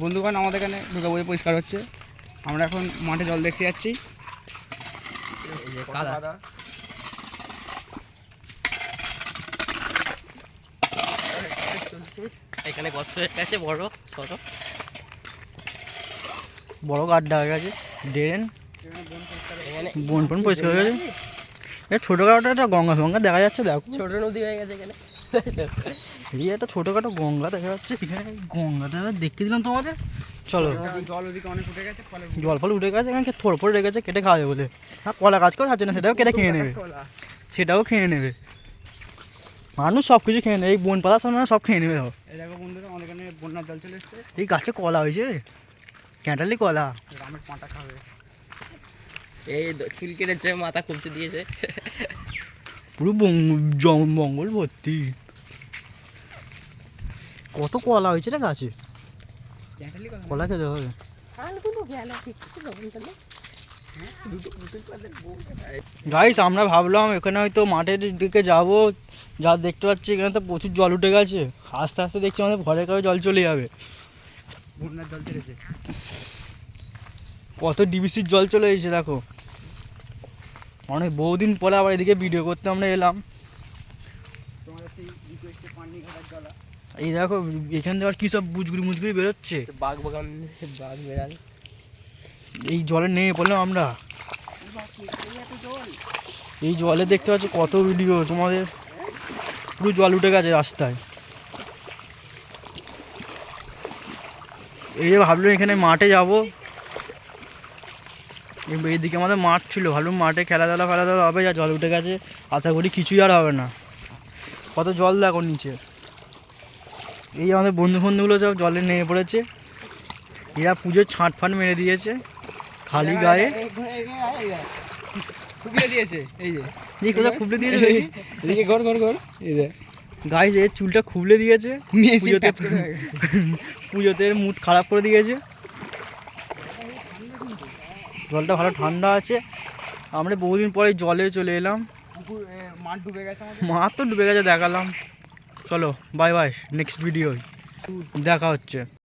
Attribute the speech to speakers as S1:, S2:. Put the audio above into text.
S1: বন্ধুগণ আমাদের এখানে দুর্গাপুজো পরিষ্কার হচ্ছে। আমরা এখন মাঠে জল দেখতে যাচ্ছি।
S2: এই যে এখানে গর্ত হয়ে গেছে বড় সরো।
S3: বড় গাড্ডা হয়ে গেছে ড্রেন। বন ফন পরিষ্কার হয়ে গেছে। এ ছোটোখাটো একটা গঙ্গা ফঙ্গা দেখা যাচ্ছে দেখো।
S2: ছোট নদী হয়ে গেছে এখানে।
S3: এই একটা ছোটোখাটো গঙ্গা দেখা যাচ্ছে। এখানে গঙ্গাটা দেখতে দিলাম তোমাদের। চলো।
S1: জল ওদিকে অনেক উঠে গেছে ফলে
S3: জল ফল উঠে গেছে এখানে থোড় ফোড় রেখেছে কেটে খাওয়া বলে। হ্যাঁ কলা গাছ করে আছে না সেটাও কেটে খেয়ে নেবে। সেটাও খেয়ে নেবে। মানুষ সব কিছু খেয়ে নেবে এই বন পাতা সব সব খেয়ে নেবে। দেখো।
S1: এই দেখো বন্ধুরা আমাদের এখানে বন্যার জল চলে এসছে।
S3: এই গাছে কলা হয়েছে রে। ক্যাঁটালি কলা।
S1: রামের পাঁটা খাবে।
S2: এই চুল কেটেছে মাথা কুপচে দিয়েছে।
S3: পুরো বঙ্গ- জঙ্গল মঙ্গল ভর্তি কত কলা হয়েছে রে গাছে? কলা খেতে হবে। গাইস আমরা ভাবলাম এখানে হয়তো মাঠের দিকে যাব। যা দেখতে পাচ্ছি এখানে তো প্রচুর জল উঠে গেছে। আস্তে আস্তে দেখছি আমাদের ঘরে ঘরে জল চলে যাবে। কত ডিবিসির জল চলে এসেছে দেখো। অনেক বহুদিন পরে আবার এদিকে ভিডিও করতে আমরা এলাম।
S1: সেই রিকোয়েস্টে পানি ঘাটার জলা
S3: এই দেখো এখান থেকে আর কী সব বুজগুড়ি মুজগুড়ি বেরোচ্ছে?
S2: বাঘ বাগান বাঘ বেড়াল।
S3: এই জলে নেমে পড়লাম আমরা। এই জলে দেখতে পাচ্ছ কত ভিডিও তোমাদের পুরো জল উঠে গেছে রাস্তায়। এই ভাবলাম এখানে মাঠে যাব। এইদিকে আমাদের মাঠ ছিল ভাবলাম মাঠে খেলাধুলা ফেলাধুলা হবে যা জল উঠে গেছে আশা করি কিছুই আর হবে না। কত জল দেখো নিচে। এই আমাদের বন্ধু বন্ধুগুলো সব জলে নেমে পড়েছে। এরা পুজোর ছাঁট ফাঁট মেরে দিয়েছে খালি গায়ে।
S1: ফুকিয়ে দিয়েছে এই যে।
S3: এই কোথাও খুবলে দিয়েছে
S1: এদিকে ঘর ঘর ঘর এই যে।
S3: গায়ে যে চুলটা খুবলে দিয়েছে পুজোতে। পুজোতে মুড খারাপ করে দিয়েছে। জলটা ভালো ঠান্ডা আছে। আমরা বহুদিন পরে জলে চলে এলাম।
S1: মাঠ ডুবে গেছে
S3: মাছ তো ডুবে গেছে দেখালাম। চলো বাই বাই নেক্সট ভিডিও দেখা হচ্ছে।